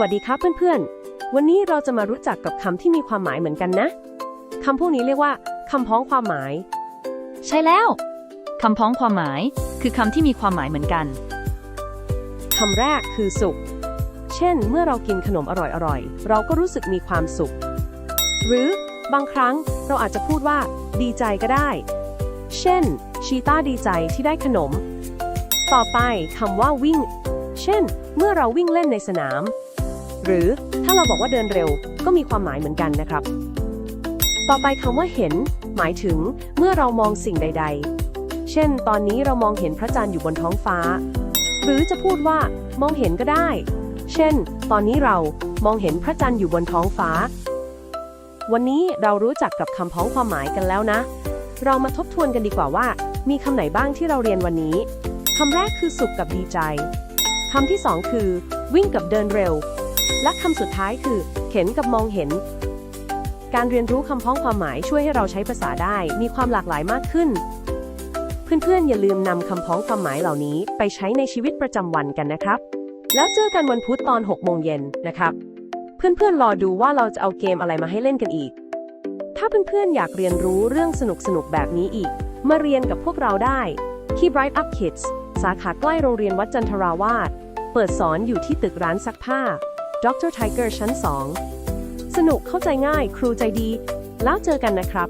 วัสดีครับเพื่อนๆ วันนี้เราจะมารู้จักกับคำที่มีความหมายเหมือนกันนะ คำพวกนี้เรียกว่าคำพ้องความหมาย ใช่แล้ว คำพ้องความหมาย คือคำที่มีความหมายเหมือนกัน คำแรกคือสุข เช่น เมื่อเรากินขนมอร่อยๆ เราก็รู้สึกมีความสุข หรือบางครั้งเราอาจจะพูดว่า ดีใจก็ได้ เช่น ชีต้าดีใจที่ได้ขนม ต่อไปคำว่าวิ่ง เช่น เมื่อเราวิ่งเล่นในสนาม หรือถ้าเราบอกว่าเดินเร็ว ก็มีความหมายเหมือนกันนะครับ ต่อไปคำว่าเห็น หมายถึงเมื่อเรามองสิ่งใด ๆ เช่น ตอนนี้เรามองเห็นพระจันทร์อยู่บนท้องฟ้า หรือจะพูดว่ามองเห็นก็ได้ เช่น ตอนนี้เรามองเห็นพระจันทร์อยู่บนท้องฟ้า วันนี้เรารู้จักกับคำพ้องความหมายกันแล้วนะ เรามาทบทวนกันดีกว่าว่า มีคำไหนบ้างที่เราเรียนวันนี้คำแรกคือสุขกับดีใจคำที่สองคือ วิ่งกับเดินเร็ว และคำสุดท้ายคือเห็นกับมองเห็น การเรียนรู้คำพ้องความหมายช่วยให้เราใช้ภาษาได้มีความหลากหลายมากขึ้น เพื่อนๆ อย่าลืมนำคำพ้องความหมายเหล่านี้ไปใช้ในชีวิตประจำวันกันนะครับ แล้วเจอกันวันพุธตอน6โมงเย็นนะครับ เพื่อนๆรอดูว่าเราจะเอาเกมอะไรมาให้เล่นกันอีก ถ้าเพื่อนๆอยากเรียนรู้เรื่องสนุกๆแบบนี้อีก มาเรียนกับพวกเราได้ที่ Bright Up Kids สาขาใกล้โรงเรียนวัดจันทราวาส เปิดสอนอยู่ที่ตึกร้านซักผ้า ดรไทเกอร์ชั้น 2 สนุกเข้าใจง่ายครูใจดี แล้วเจอกันนะครับ